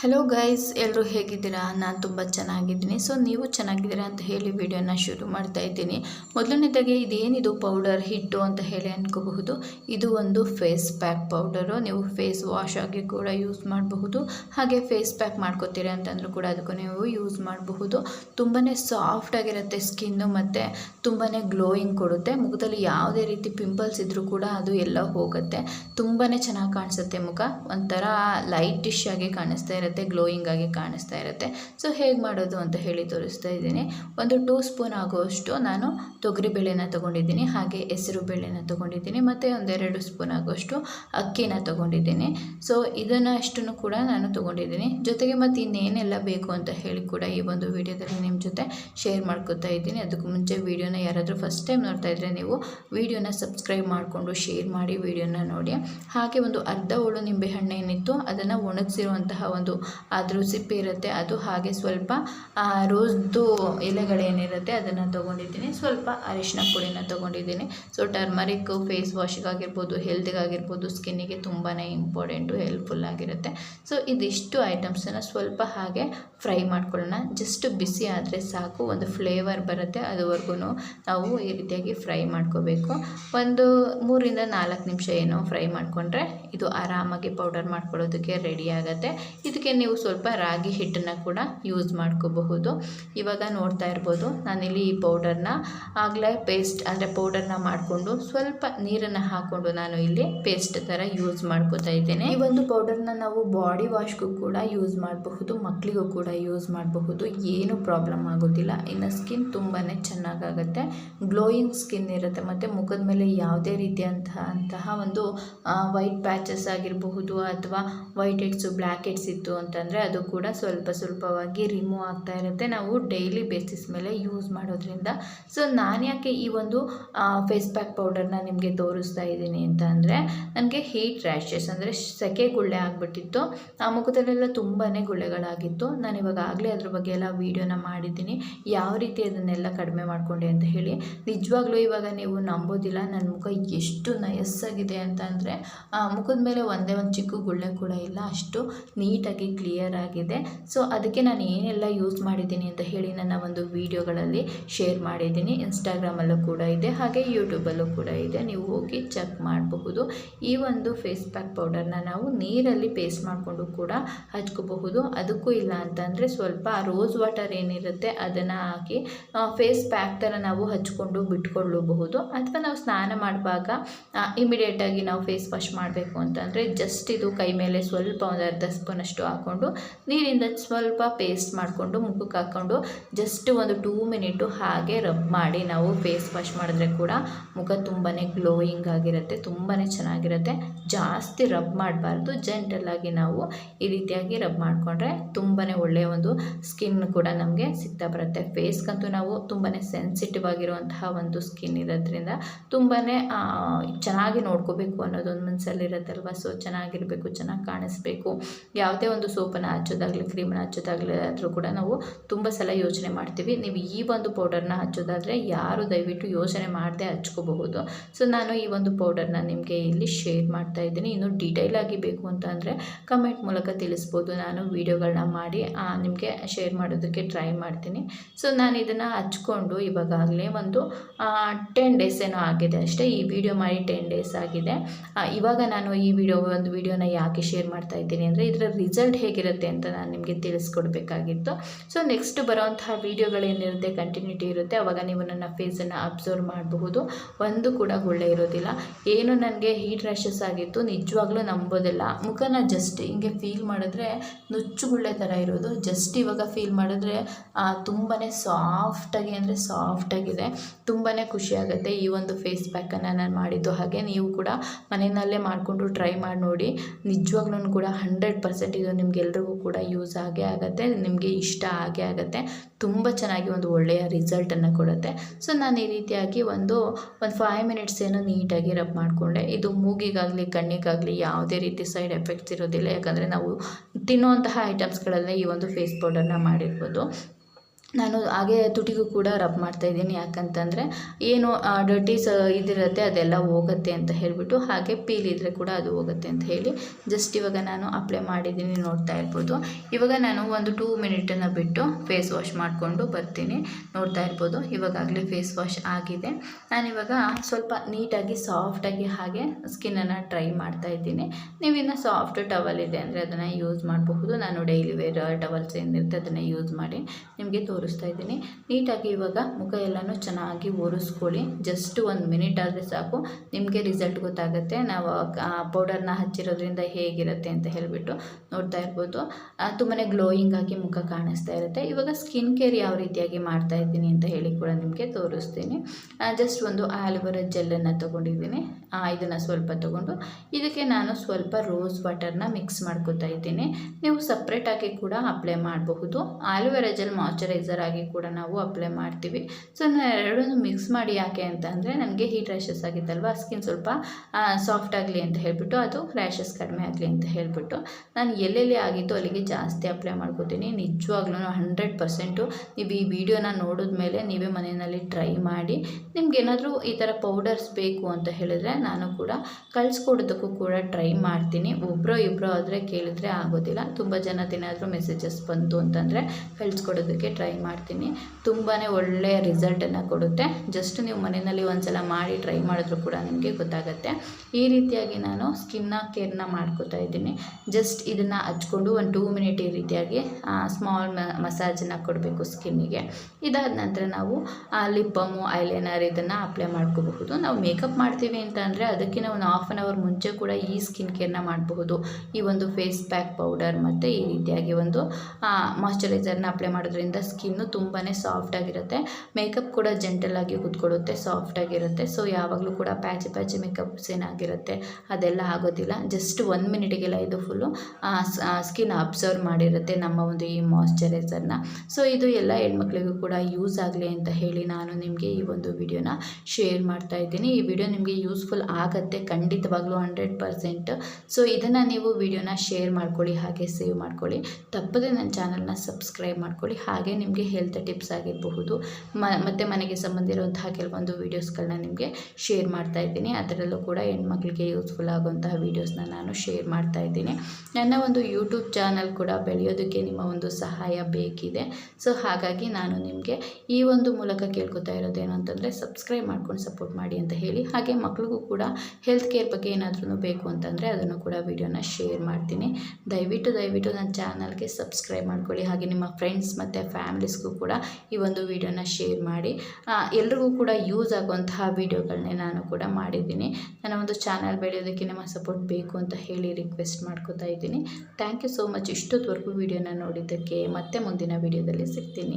Hello guys ಎಲ್ಲರೂ ಹೇಗಿದ್ದೀರಾ? ನಾನು ತುಂಬ ಚೆನ್ನಾಗಿದ್ದೀನಿ. ಸೊ ನೀವು ಚೆನ್ನಾಗಿದ್ದೀರಾ ಅಂತ ಹೇಳಿ ವಿಡಿಯೋನ ಶುರು ಮಾಡ್ತಾ ಇದ್ದೀನಿ. ಮೊದಲನೇದಾಗಿ ಇದೇನಿದು ಪೌಡರ್ ಹಿಟ್ಟು ಅಂತ ಹೇಳಿ ಅನ್ಕೋಬಹುದು. ಇದು ಒಂದು ಫೇಸ್ ಪ್ಯಾಕ್ ಪೌಡರು. ನೀವು ಫೇಸ್ ವಾಶ್ ಆಗಿ ಕೂಡ ಯೂಸ್ ಮಾಡಬಹುದು. ಹಾಗೆ ಫೇಸ್ ಪ್ಯಾಕ್ ಮಾಡ್ಕೋತೀರಾ ಅಂತಂದ್ರೂ ಕೂಡ ಅದಕ್ಕೂ ನೀವು ಯೂಸ್ ಮಾಡಬಹುದು. ತುಂಬಾ ಸಾಫ್ಟ್ ಆಗಿರುತ್ತೆ ಸ್ಕಿನ್ನು ಮತ್ತು ತುಂಬಾ ಗ್ಲೋಯಿಂಗ್ ಕೊಡುತ್ತೆ. ಮುಖದಲ್ಲಿ ಯಾವುದೇ ರೀತಿ ಪಿಂಪಲ್ಸ್ ಇದ್ದರೂ ಕೂಡ ಅದು ಎಲ್ಲ ಹೋಗುತ್ತೆ. ತುಂಬಾ ಚೆನ್ನಾಗಿ ಕಾಣಿಸುತ್ತೆ ಮುಖ. ಒಂಥರ ಲೈಟಿಶ್ ಆಗಿ ಕಾಣಿಸ್ತಾ ಗ್ಲೋಯಿಂಗ್ ಆಗಿ ಕಾಣಿಸ್ತಾ ಇರುತ್ತೆ. ಸೊ ಹೇಗೆ ಮಾಡೋದು ಅಂತ ಹೇಳಿ ತೋರಿಸ್ತಾ ಇದ್ದೀನಿ. ಒಂದು ಟೂ ಸ್ಪೂನ್ ಆಗುವಷ್ಟು ನಾನು ತೊಗರಿಬೇಳೆನ ತೊಗೊಂಡಿದ್ದೀನಿ, ಹಾಗೆ ಹೆಸರು ಬೇಳೆನ ತೊಗೊಂಡಿದ್ದೀನಿ, ಮತ್ತು ಒಂದೆರಡು ಸ್ಪೂನ್ ಆಗುವಷ್ಟು ಅಕ್ಕಿನ ತೊಗೊಂಡಿದ್ದೀನಿ. ಸೊ ಇದನ್ನು ಅಷ್ಟನ್ನು ಕೂಡ ನಾನು ತೊಗೊಂಡಿದ್ದೀನಿ. ಜೊತೆಗೆ ಮತ್ತು ಇನ್ನೇನೆಲ್ಲ ಬೇಕು ಅಂತ ಹೇಳಿ ಕೂಡ ಈ ಒಂದು ವಿಡಿಯೋದಲ್ಲಿ ನಿಮ್ಮ ಜೊತೆ ಶೇರ್ ಮಾಡ್ಕೊತಾ ಇದ್ದೀನಿ. ಅದಕ್ಕೂ ಮುಂಚೆ ವಿಡಿಯೋನ ಯಾರಾದರೂ ಫಸ್ಟ್ ಟೈಮ್ ನೋಡ್ತಾ ಇದ್ದರೆ ನೀವು ವಿಡಿಯೋನ ಸಬ್ಸ್ಕ್ರೈಬ್ ಮಾಡಿಕೊಂಡು ಶೇರ್ ಮಾಡಿ ವಿಡಿಯೋನ ನೋಡಿ. ಹಾಗೆ ಒಂದು ಅರ್ಧ ಹೋಳು ನಿಂಬೆಹಣ್ಣು ಏನಿತ್ತು ಅದನ್ನು ಒಣಗಿಸಿರುವಂತಹ ಒಂದು ಅದ್ರ ಸಿಪ್ಪೆ ಇರುತ್ತೆ, ಅದು ಹಾಗೆ ಸ್ವಲ್ಪ ರೋಸ್ದು ಎಲೆಗಳೇನಿರುತ್ತೆ ಅದನ್ನು ತೊಗೊಂಡಿದ್ದೀನಿ. ಸ್ವಲ್ಪ ಅರಿಶಿನ ಪುಡಿನ ತೊಗೊಂಡಿದ್ದೀನಿ. ಸೊ ಟರ್ಮರಿಕ್ ಫೇಸ್ ವಾಶಿಗಾಗಿರ್ಬೋದು ಹೆಲ್ತ್ಗಾಗಿರ್ಬೋದು ಸ್ಕಿನ್ನಿಗೆ ತುಂಬಾ ಇಂಪಾರ್ಟೆಂಟು ಹೆಲ್ಪ್ಫುಲ್ ಆಗಿರುತ್ತೆ. ಸೊ ಇದಿಷ್ಟು ಐಟಮ್ಸನ್ನು ಸ್ವಲ್ಪ ಹಾಗೆ ಫ್ರೈ ಮಾಡ್ಕೊಳ್ಳೋಣ. ಜಸ್ಟ್ ಬಿಸಿ ಆದರೆ ಸಾಕು, ಒಂದು ಫ್ಲೇವರ್ ಬರುತ್ತೆ ಅದುವರೆಗೂ ನಾವು ಈ ರೀತಿಯಾಗಿ ಫ್ರೈ ಮಾಡ್ಕೋಬೇಕು. ಒಂದು ಮೂರಿಂದ ನಾಲ್ಕು ನಿಮಿಷ ಏನೋ ಫ್ರೈ ಮಾಡಿಕೊಂಡ್ರೆ ಇದು ಆರಾಮಾಗಿ ಪೌಡರ್ ಮಾಡ್ಕೊಳ್ಳೋದಕ್ಕೆ ರೆಡಿ ಆಗುತ್ತೆ. ಇದಕ್ಕೆ ನೀವು ಸ್ವಲ್ಪ ರಾಗಿ ಹಿಟ್ಟನ್ನು ಕೂಡ ಯೂಸ್ ಮಾಡ್ಕೋಬಹುದು. ಇವಾಗ ನೋಡ್ತಾ ಇರ್ಬೋದು, ನಾನಿಲ್ಲಿ ಈ ಪೌಡರ್ನ ಆಗಲೇ ಪೇಸ್ಟ್ ಅಂದರೆ ಪೌಡರ್ನ ಮಾಡಿಕೊಂಡು ಸ್ವಲ್ಪ ನೀರನ್ನು ಹಾಕ್ಕೊಂಡು ನಾನು ಇಲ್ಲಿ ಪೇಸ್ಟ್ ಥರ ಯೂಸ್ ಮಾಡ್ಕೋತಾ ಇದ್ದೇನೆ. ಈ ಒಂದು ಪೌಡರ್ನ ನಾವು ಬಾಡಿ ವಾಶ್ಗೂ ಕೂಡ ಯೂಸ್ ಮಾಡಬಹುದು ಮಕ್ಕಳಿಗೂ ಕೂಡ ಯೂಸ್ ಮಾಡಬಹುದು, ಏನು ಪ್ರಾಬ್ಲಮ್ ಆಗೋದಿಲ್ಲ. ಇನ್ನು ಸ್ಕಿನ್ ತುಂಬಾ ಚೆನ್ನಾಗಾಗುತ್ತೆ. ಗ್ಲೋಯಿಂಗ್ ಸ್ಕಿನ್ ಇರುತ್ತೆ, ಮತ್ತು ಮುಖದ ಮೇಲೆ ಯಾವುದೇ ರೀತಿಯಂತಹ, ಅಂತಹ ಒಂದು ವೈಟ್ ಪ್ಯಾಚಸ್ ಆಗಿರಬಹುದು ಅಥವಾ ವೈಟ್ ಹೆಡ್ಸು ಬ್ಲ್ಯಾಕ್ ಹೆಡ್ಸ್ ಇತ್ತು ಅಂತಂದರೆ ಅದು ಕೂಡ ಸ್ವಲ್ಪ ಸ್ವಲ್ಪವಾಗಿ ರಿಮೂವ್ ಆಗ್ತಾ ಇರುತ್ತೆ. ನಾವು ಡೈಲಿ ಬೇಸಿಸ್ ಮೇಲೆ ಯೂಸ್ ಮಾಡೋದ್ರಿಂದ. ಸೊ ನಾನು ಯಾಕೆ ಈ ಒಂದು ಫೇಸ್ ಪ್ಯಾಕ್ ಪೌಡರ್ನ ನಿಮಗೆ ತೋರಿಸ್ತಾ ಇದ್ದೀನಿ ಅಂತ ಅಂದರೆ ನನಗೆ ಹೀಟ್ ರ್ಯಾಷಸ್ ಅಂದರೆ ಸೆಕೆ ಗುಳ್ಳೆ ಆಗಿಬಿಟ್ಟಿತ್ತು. ಆ ಮುಖದಲ್ಲೆಲ್ಲ ತುಂಬಾ ಗುಳ್ಳೆಗಳಾಗಿತ್ತು. ನಾನು ಇವಾಗ ಆಗಲೇ ಅದ್ರ ಬಗ್ಗೆ ಎಲ್ಲ ವೀಡಿಯೋನ ಮಾಡಿದ್ದೀನಿ. ಯಾವ ರೀತಿ ಅದನ್ನೆಲ್ಲ ಕಡಿಮೆ ಮಾಡಿಕೊಂಡೆ ಅಂತ ಹೇಳಿ. ನಿಜವಾಗ್ಲೂ ಇವಾಗ ನೀವು ನಂಬೋದಿಲ್ಲ ನನ್ನ ಮುಖ ಎಷ್ಟು ನಯಸ್ಸಾಗಿದೆ ಅಂತ ಅಂದರೆ ಮುಖದ ಮೇಲೆ ಒಂದೇ ಒಂದು ಚಿಕ್ಕ ಗುಳ್ಳೆ ಕೂಡ ಇಲ್ಲ. ಅಷ್ಟು ನೀಟಾಗಿ ಕ್ಲಿಯರ್ ಆಗಿದೆ. ಸೊ ಅದಕ್ಕೆ ನಾನು ಏನೆಲ್ಲ ಯೂಸ್ ಮಾಡಿದ್ದೀನಿ ಅಂತ ಹೇಳಿ ನನ್ನ ಒಂದು ವೀಡಿಯೋಗಳಲ್ಲಿ ಶೇರ್ ಮಾಡಿದ್ದೀನಿ. ಇನ್ಸ್ಟಾಗ್ರಾಮಲ್ಲೂ ಕೂಡ ಇದೆ, ಹಾಗೆ ಯೂಟ್ಯೂಬಲ್ಲೂ ಕೂಡ ಇದೆ. ನೀವು ಹೋಗಿ ಚೆಕ್ ಮಾಡಬಹುದು. ಈ ಒಂದು ಫೇಸ್ ಪ್ಯಾಕ್ ಪೌಡರ್ನ ನಾವು ನೀರಲ್ಲಿ ಪೇಸ್ಟ್ ಮಾಡಿಕೊಂಡು ಕೂಡ ಹಚ್ಕೋಬಹುದು. ಅದಕ್ಕೂ ಇಲ್ಲ ಅಂತಂದರೆ ಸ್ವಲ್ಪ ರೋಸ್ ವಾಟರ್ ಏನಿರುತ್ತೆ ಅದನ್ನು ಹಾಕಿ ಫೇಸ್ ಪ್ಯಾಕ್ ಥರ ನಾವು ಹಚ್ಕೊಂಡು ಬಿಟ್ಕೊಳ್ಳಬಹುದು. ಅಥವಾ ನಾವು ಸ್ನಾನ ಮಾಡುವಾಗ ಇಮಿಡಿಯೇಟಾಗಿ ನಾವು ಫೇಸ್ ವಾಶ್ ಮಾಡಬೇಕು ಅಂತಂದರೆ ಜಸ್ಟ್ ಇದು ಕೈ ಮೇಲೆ ಸ್ವಲ್ಪ ಒಂದು ಅರ್ಧ ಸ್ಪೂನಷ್ಟು ನೀರಿಂದ ಸ್ವಲ್ಪ ಪೇಸ್ಟ್ ಮಾಡಿಕೊಂಡು ಮುಖಕ್ಕೆ ಹಾಕ್ಕೊಂಡು ಜಸ್ಟ್ ಒಂದು ಟೂ ಮಿನಿಟು ಹಾಗೆ ರಬ್ ಮಾಡಿ ನಾವು ಫೇಸ್ ವಾಶ್ ಮಾಡಿದ್ರೆ ಕೂಡ ಮುಖ ತುಂಬಾ ಗ್ಲೋಯಿಂಗ್ ಆಗಿರುತ್ತೆ ತುಂಬಾ ಚೆನ್ನಾಗಿರುತ್ತೆ. ಜಾಸ್ತಿ ರಬ್ ಮಾಡಬಾರ್ದು ಜೆಂಟಲಾಗಿ ನಾವು ಈ ರೀತಿಯಾಗಿ ರಬ್ ಮಾಡಿಕೊಂಡ್ರೆ ತುಂಬಾ ಒಳ್ಳೆಯ ಒಂದು ಸ್ಕಿನ್ ಕೂಡ ನಮಗೆ ಸಿಗ್ತಾ ಬರುತ್ತೆ. ಫೇಸ್ಗಂತೂ ನಾವು ತುಂಬಾ ಸೆನ್ಸಿಟಿವ್ ಆಗಿರುವಂತಹ ಒಂದು ಸ್ಕಿನ್ ಇರೋದ್ರಿಂದ ತುಂಬಾ ಚೆನ್ನಾಗಿ ನೋಡ್ಕೋಬೇಕು ಅನ್ನೋದೊಂದು ಒಂದು ಮನಸ್ಸಲ್ಲಿರುತ್ತಲ್ವ ಸೊ ಚೆನ್ನಾಗಿರಬೇಕು, ಚೆನ್ನಾಗಿ ಕಾಣಿಸ್ಬೇಕು. ಯಾವುದೇ ಒಂದು ಸೋಪನ್ನು ಹಚ್ಚೋದಾಗಲಿ, ಕ್ರೀಮನ್ನು ಹಚ್ಚೋದಾಗಲಿ ಆದರೂ ಕೂಡ ನಾವು ತುಂಬ ಸಲ ಯೋಚನೆ ಮಾಡ್ತೀವಿ. ನೀವು ಈ ಒಂದು ಪೌಡರ್ನ ಹಚ್ಚೋದಾದರೆ ಯಾರು ದಯವಿಟ್ಟು ಯೋಚನೆ ಮಾಡದೆ ಹಚ್ಕೋಬಹುದು. ಸೊ, ನಾನು ಈ ಒಂದು ಪೌಡರ್ನ ನಿಮಗೆ ಇಲ್ಲಿ ಶೇರ್ ಮಾಡ್ತಾ ಇದ್ದೀನಿ. ಇನ್ನು ಡೀಟೇಲ್ ಆಗಿ ಬೇಕು ಅಂತ ಅಂದರೆ ಕಮೆಂಟ್ ಮೂಲಕ ತಿಳಿಸ್ಬೋದು. ನಾನು ವೀಡಿಯೋಗಳನ್ನ ಮಾಡಿ ನಿಮಗೆ ಶೇರ್ ಮಾಡೋದಕ್ಕೆ ಟ್ರೈ ಮಾಡ್ತೀನಿ. ಸೊ, ನಾನು ಇದನ್ನು ಹಚ್ಕೊಂಡು ಇವಾಗಾಗಲೇ ಒಂದು ಟೆನ್ ಡೇಸ್ ಏನೋ ಆಗಿದೆ ಅಷ್ಟೇ. ಈ ವಿಡಿಯೋ ಮಾಡಿ ಟೆನ್ ಡೇಸ್ ಆಗಿದೆ. ಇವಾಗ ನಾನು ಈ ವಿಡಿಯೋ, ಒಂದು ವಿಡಿಯೋನ ಯಾಕೆ ಶೇರ್ ಮಾಡ್ತಾ ಇದ್ದೀನಿ ಅಂದರೆ ಇದರ ರಿಸಲ್ಟ್ ಹೇಗಿರುತ್ತೆ ಅಂತ ನಾನು ನಿಮಗೆ ತಿಳಿಸ್ಕೊಡ್ಬೇಕಾಗಿತ್ತು. ಸೊ ನೆಕ್ಸ್ಟ್ ಬರೋವಂತಹ ವೀಡಿಯೋಗಳೇನಿರುತ್ತೆ ಕಂಟಿನ್ಯೂಟಿ ಇರುತ್ತೆ, ಅವಾಗ ನೀವು ನನ್ನ ಫೇಸನ್ನು ಅಬ್ಸರ್ವ್ ಮಾಡಬಹುದು. ಒಂದು ಕೂಡ ಗುಳ್ಳೆ ಇರೋದಿಲ್ಲ. ಏನು ನನಗೆ ಹೀಟ್ ರ್ಯಾಷಸ್ ಆಗಿತ್ತು, ನಿಜವಾಗ್ಲೂ ನಂಬೋದಿಲ್ಲ. ಮುಖನ ಜಸ್ಟ್ ಹಿಂಗೆ ಫೀಲ್ ಮಾಡಿದ್ರೆ ನುಚ್ಚು ಗುಳ್ಳೆ ಥರ ಇರೋದು. ಜಸ್ಟ್ ಇವಾಗ ಫೀಲ್ ಮಾಡಿದ್ರೆ ತುಂಬಾ ಸಾಫ್ಟಾಗಿ ಅಂದರೆ ಸಾಫ್ಟಾಗಿದೆ ತುಂಬಾ ಖುಷಿ ಆಗುತ್ತೆ ಈ ಒಂದು ಫೇಸ್ ಪ್ಯಾಕನ್ನು ನಾನು ಮಾಡಿದ್ದು ಹಾಗೆ. ನೀವು ಕೂಡ ಮನೆಯಲ್ಲೇ ಮಾಡಿಕೊಂಡು ಟ್ರೈ ಮಾಡಿ ನೋಡಿ. ನಿಜವಾಗ್ಲೂ ಕೂಡ ಹಂಡ್ರೆಡ್ ಪರ್ಸೆಂಟ್ ಇದು ನಿಮಗೆಲ್ರಿಗೂ ಕೂಡ ಯೂಸ್ ಆಗೇ ಆಗುತ್ತೆ, ನಿಮಗೆ ಇಷ್ಟ ಆಗೇ ಆಗುತ್ತೆ, ತುಂಬ ಚೆನ್ನಾಗಿ ಒಂದು ಒಳ್ಳೆಯ ರಿಸಲ್ಟನ್ನು ಕೊಡುತ್ತೆ. ಸೊ ನಾನು ಈ ರೀತಿಯಾಗಿ ಒಂದು ಒಂದು ಫೈವ್ ಮಿನಿಟ್ಸ್ ಏನೋ ನೀಟಾಗಿ ರಬ್ ಮಾಡಿಕೊಂಡೆ. ಇದು ಮೂಗಿಗಾಗಲಿ, ಕಣ್ಣಿಗಾಗಲಿ ಯಾವುದೇ ರೀತಿ ಸೈಡ್ ಎಫೆಕ್ಟ್ಸ್ ಇರೋದಿಲ್ಲ. ಯಾಕಂದರೆ ನಾವು ತಿನ್ನುವಂತಹ ಐಟಮ್ಸ್ಗಳಲ್ಲೇ ಈ ಒಂದು ಫೇಸ್ ಪೌಡರ್ನ ಮಾಡಿರ್ಬೋದು. ನಾನು ಹಾಗೆ ತುಟಿಗೂ ಕೂಡ ರಬ್ ಮಾಡ್ತಾ ಇದ್ದೀನಿ. ಯಾಕಂತಂದರೆ ಏನು ಡರ್ಟೀಸ್ ಇದಿರುತ್ತೆ, ಅದೆಲ್ಲ ಹೋಗುತ್ತೆ ಅಂತ ಹೇಳಿಬಿಟ್ಟು ಹಾಗೆ ಪೀಲ್ ಇದ್ದರೆ ಕೂಡ ಅದು ಹೋಗುತ್ತೆ ಅಂತ ಹೇಳಿ ಜಸ್ಟ್ ಇವಾಗ ನಾನು ಅಪ್ಲೈ ಮಾಡಿದ್ದೀನಿ ನೋಡ್ತಾ ಇರ್ಬೋದು. ಇವಾಗ ನಾನು ಒಂದು ಟೂ ಮಿನಿಟನ್ನು ಬಿಟ್ಟು ಫೇಸ್ ವಾಶ್ ಮಾಡಿಕೊಂಡು ಬರ್ತೀನಿ ನೋಡ್ತಾ ಇರ್ಬೋದು. ಇವಾಗಾಗಲೇ ಫೇಸ್ ವಾಶ್ ಆಗಿದೆ. ನಾನಿವಾಗ ಸ್ವಲ್ಪ ನೀಟಾಗಿ ಸಾಫ್ಟಾಗಿ ಹಾಗೆ ಸ್ಕಿನ್ನನ್ನು ಟ್ರೈ ಮಾಡ್ತಾ ಇದ್ದೀನಿ. ನೀವಿನ್ನು ಸಾಫ್ಟ್ ಟವಲ್ ಇದೆ ಅಂದರೆ ಅದನ್ನು ಯೂಸ್ ಮಾಡಬಹುದು. ನಾನು ಡೈಲಿ ವೇರ್ ಟವಲ್ಸ್ ಏನಿರುತ್ತೆ ಅದನ್ನು ಯೂಸ್ ಮಾಡಿ ನಿಮಗೆ ತೋರಿಸ್ತಾ ಇದ್ದೀನಿ. ನೀಟಾಗಿ ಇವಾಗ ಮುಖ ಎಲ್ಲನೂ ಚೆನ್ನಾಗಿ ಒರೆಸ್ಕೊಳ್ಳಿ. ಜಸ್ಟ್ ಒಂದು ಮಿನಿಟ್ ಆದರೆ ಸಾಕು. ನಿಮಗೆ ರಿಸಲ್ಟ್ ಗೊತ್ತಾಗುತ್ತೆ. ನಾವು ಪೌಡರ್ನ ಹಚ್ಚಿರೋದ್ರಿಂದ ಹೇಗಿರುತ್ತೆ ಅಂತ ಹೇಳಿಬಿಟ್ಟು ನೋಡ್ತಾ ಇರ್ಬೋದು. ತುಂಬಾ ಗ್ಲೋಯಿಂಗ್ ಆಗಿ ಮುಖ ಕಾಣಿಸ್ತಾ ಇರುತ್ತೆ. ಇವಾಗ ಸ್ಕಿನ್ ಕೇರ್ ಯಾವ ರೀತಿಯಾಗಿ ಮಾಡ್ತಾ ಇದ್ದೀನಿ ಅಂತ ಹೇಳಿ ಕೂಡ ನಿಮಗೆ ತೋರಿಸ್ತೀನಿ. ಜಸ್ಟ್ ಒಂದು ಆಲೋವೆರಾ ಜೆಲ್ಲನ್ನು ತೊಗೊಂಡಿದ್ದೀನಿ. ಇದನ್ನು ಸ್ವಲ್ಪ ತೊಗೊಂಡು. ಇದಕ್ಕೆ ನಾನು ಸ್ವಲ್ಪ ರೋಸ್ ವಾಟರ್ನ ಮಿಕ್ಸ್ ಮಾಡ್ಕೋತಾ ಇದ್ದೀನಿ. ನೀವು ಸಪ್ರೇಟಾಗಿ ಕೂಡ ಅಪ್ಲೈ ಮಾಡಬಹುದು. ಆಲೋವೆರಾ ಜೆಲ್ ಮಾಯ್ಚರೈಸರ್ ಆಗಿ ಕೂಡ ನಾವು ಅಪ್ಲೈ ಮಾಡ್ತೀವಿ. ಸೊ ನಾನು ಎರಡನ್ನೂ ಮಿಕ್ಸ್ ಮಾಡಿ ಯಾಕೆ ಅಂತ ಅಂದರೆ ನನಗೆ ಹೀಟ್ ರ್ಯಾಷಸ್ ಆಗಿತ್ತಲ್ವ? ಸ್ಕಿನ್ ಸ್ವಲ್ಪ ಸಾಫ್ಟ್ ಆಗಲಿ ಅಂತ ಹೇಳಿಬಿಟ್ಟು, ಅದು ರ್ಯಾಷಸ್ ಕಡಿಮೆ ಆಗಲಿ ಅಂತ ಹೇಳಿಬಿಟ್ಟು ನಾನು ಎಲ್ಲೆಲ್ಲಿ ಆಗಿತ್ತು ಅಲ್ಲಿಗೆ ಜಾಸ್ತಿ ಅಪ್ಲೈ ಮಾಡ್ಕೋತೀನಿ. ನಿಜವಾಗ್ಲೂ ಹಂಡ್ರೆಡ್ ಪರ್ಸೆಂಟು ನೀವು ಈ ವಿಡಿಯೋನ ನೋಡಿದ ಮೇಲೆ ನೀವೇ ಮನೆಯಲ್ಲಿ ಟ್ರೈ ಮಾಡಿ ನಿಮ್ಗೇನಾದರೂ ಈ ಥರ ಪೌಡರ್ಸ್ ಬೇಕು ಅಂತ ಹೇಳಿದ್ರೆ ನಾನು ಕೂಡ ಕಳಿಸ್ಕೊಡೋದಕ್ಕೂ ಕೂಡ ಟ್ರೈ ಮಾಡ್ತೀನಿ. ಒಬ್ಬರು ಇಬ್ಬರು ಆದರೆ ಕೇಳಿದ್ರೆ ಆಗೋದಿಲ್ಲ. ತುಂಬ ಜನದೇನಾದರೂ ಮೆಸೇಜಸ್ ಬಂತು ಅಂತಂದರೆ ಕಳಿಸ್ಕೊಡೋದಕ್ಕೆ ಟ್ರೈ ಮಾಡ್ತೀನಿ? ತುಂಬಾ ಒಳ್ಳೆಯ ರಿಸಲ್ಟನ್ನು ಕೊಡುತ್ತೆ. ಜಸ್ಟ್ ನೀವು ಮನೆಯಲ್ಲಿ ಒಂದ್ಸಲ ಮಾಡಿ ಟ್ರೈ ಮಾಡಿದ್ರು ಕೂಡ ನಿಮಗೆ ಗೊತ್ತಾಗುತ್ತೆ. ಈ ರೀತಿಯಾಗಿ ನಾನು ಸ್ಕಿನ್ನ ಕೇರ್ನ ಮಾಡ್ಕೋತಾ ಇದ್ದೀನಿ. ಜಸ್ಟ್ ಇದನ್ನು ಹಚ್ಕೊಂಡು ಒಂದು ಟೂ ಮಿನಿಟ್ ಈ ರೀತಿಯಾಗಿ ಸ್ಮಾಲ್ ಮಸಾಜನ್ನು ಕೊಡಬೇಕು ಸ್ಕಿನ್ನಿಗೆ ಇದಾದ ನಂತರ ನಾವು ಲಿಪ್ ಬಾಮು ಐಲೈನರ್ ಇದನ್ನು ಅಪ್ಲೈ ಮಾಡ್ಕೋಬಹುದು. ನಾವು ಮೇಕಪ್ ಮಾಡ್ತೀವಿ ಅಂತ ಅಂದರೆ ಅದಕ್ಕಿಂತ ಒಂದು ಹಾಫ್ ಆನ್ ಅವರ್ ಮುಂಚೆ ಕೂಡ ಈ ಸ್ಕಿನ್ ಕೇರ್ನ ಮಾಡಬಹುದು. ಈ ಒಂದು ಫೇಸ್ ಪ್ಯಾಕ್ ಪೌಡರ್ ಮತ್ತು ಈ ರೀತಿಯಾಗಿ ಒಂದು ಮಾಯಶ್ಚರೈಸರ್ನ ಅಪ್ಲೈ ಮಾಡೋದ್ರಿಂದ ಸ್ಕಿನ್ನು ತುಂಬಾ ಸಾಫ್ಟಾಗಿರುತ್ತೆ ಮೇಕಪ್ ಕೂಡ ಜೆಂಟಲಾಗಿ ಕೂತ್ಕೊಳ್ಳುತ್ತೆ ಸಾಫ್ಟಾಗಿರುತ್ತೆ ಸೊ ಯಾವಾಗಲೂ ಕೂಡ ಪ್ಯಾಚಿ ಪ್ಯಾಚಿ ಮೇಕಪ್ಸ್ ಏನಾಗಿರುತ್ತೆ ಅದೆಲ್ಲ ಆಗೋದಿಲ್ಲ. ಜಸ್ಟ್ ಒಂದು ಮಿನಿಟಿಗೆಲ್ಲ ಇದು ಫುಲ್ಲು ಸ್ಕಿನ್ ಅಬ್ಸರ್ವ್ ಮಾಡಿರುತ್ತೆ ನಮ್ಮ ಒಂದು ಈ ಮಾಯಿಶ್ಚರೈಸರ್ನ ಸೊ ಇದು ಎಲ್ಲ ಹೆಣ್ಮಕ್ಳಿಗೂ ಕೂಡ ಯೂಸ್ ಆಗಲಿ ಅಂತ ಹೇಳಿ ನಾನು ನಿಮಗೆ ಈ ಒಂದು ವಿಡಿಯೋನ ಶೇರ್ ಮಾಡ್ತಾ ಇದ್ದೀನಿ. ಈ ವಿಡಿಯೋ ನಿಮಗೆ ಯೂಸ್ಫುಲ್ ಆಗುತ್ತೆ ಖಂಡಿತವಾಗ್ಲೂ ಹಂಡ್ರೆಡ್ ಪರ್ಸೆಂಟ್ ಸೊ ಇದನ್ನು ನೀವು ವಿಡಿಯೋನ ಶೇರ್ ಮಾಡ್ಕೊಳ್ಳಿ, ಹಾಗೆ ಸೇವ್ ಮಾಡ್ಕೊಳ್ಳಿ. ತಪ್ಪದೆ ನನ್ನ ಚಾನಲ್ನ ಸಬ್ಸ್ಕ್ರೈಬ್ ಮಾಡ್ಕೊಳ್ಳಿ. ಹಾಗೆ ನಿಮಗೆ ಹೆಲ್ತ್ ಟಿಪ್ಸ್ ಆಗಿರಬಹುದು. ಮತ್ತು ಮನೆಗೆ ಸಂಬಂಧಿರುವಂತಹ ಕೆಲವೊಂದು ವೀಡಿಯೋಸ್ಗಳನ್ನ ನಿಮಗೆ ಶೇರ್ ಮಾಡ್ತಾ ಇದ್ದೀನಿ. ಅದರಲ್ಲೂ ಕೂಡ ಹೆಣ್ಮಕ್ಳಿಗೆ ಯೂಸ್ಫುಲ್ ಆಗುವಂತಹ ವೀಡಿಯೋಸ್ನ ನಾನು ಶೇರ್ ಮಾಡ್ತಾ ಇದ್ದೀನಿ. ನನ್ನ ಒಂದು ಯೂಟ್ಯೂಬ್ ಚಾನಲ್ ಕೂಡ ಬೆಳೆಯೋದಕ್ಕೆ ನಿಮ್ಮ ಒಂದು ಸಹಾಯ ಬೇಕಿದೆ. ಸೊ ಹಾಗಾಗಿ ನಾನು ನಿಮಗೆ ಈ ಒಂದು ಮೂಲಕ ಕೇಳ್ಕೊತಾ ಇರೋದೇನು ಅಂತಂದರೆ ಸಬ್ಸ್ಕ್ರೈಬ್ ಮಾಡ್ಕೊಂಡು ಸಪೋರ್ಟ್ ಮಾಡಿ ಅಂತ ಹೇಳಿ. ಹಾಗೆ ಮಕ್ಳಿಗೂ ಕೂಡ ಹೆಲ್ತ್ ಕೇರ್ ಬಗ್ಗೆ ಏನಾದ್ರೂ ಬೇಕು ಅಂತಂದರೆ ಅದನ್ನು ಕೂಡ ವಿಡಿಯೋನ ಶೇರ್ ಮಾಡ್ತೀನಿ. ದಯವಿಟ್ಟು ದಯವಿಟ್ಟು ನನ್ನ ಚಾನಲ್ಗೆ ಸಬ್ಸ್ಕ್ರೈಬ್ ಮಾಡ್ಕೊಳ್ಳಿ. ಹಾಗೆ ನಿಮ್ಮ ಫ್ರೆಂಡ್ಸ್ ಮತ್ತು ಫ್ಯಾಮಿಲೀಸ್ಗೂ ಕೂಡ ಈ ಒಂದು ವಿಡಿಯೋನ ಶೇರ್ ಮಾಡಿ. ಎಲ್ರಿಗೂ ಕೂಡ ಯೂಸ್ ಆಗುವಂತಹ ವಿಡಿಯೋಗಳನ್ನೇ ನಾನು ಕೂಡ ಮಾಡಿದ್ದೀನಿ. ನನ್ನ ಒಂದು ಚಾನಲ್ ಬೆಳೆಯೋದಕ್ಕೆ ನಿಮ್ಮ ಸಪೋರ್ಟ್ ಬೇಕು ಅಂತ ಹೇಳಿ ರಿಕ್ವೆಸ್ಟ್ ಮಾಡ್ಕೋತಾ ಇದ್ದೀನಿ. Thank you so much. ಇಷ್ಟೊತ್ತವರೆಗೂ ವಿಡಿಯೋನ ನೋಡಿದ್ದಕ್ಕೆ ಮತ್ತೆ ಮುಂದಿನ ವಿಡಿಯೋದಲ್ಲಿ ಸಿಗ್ತೀನಿ.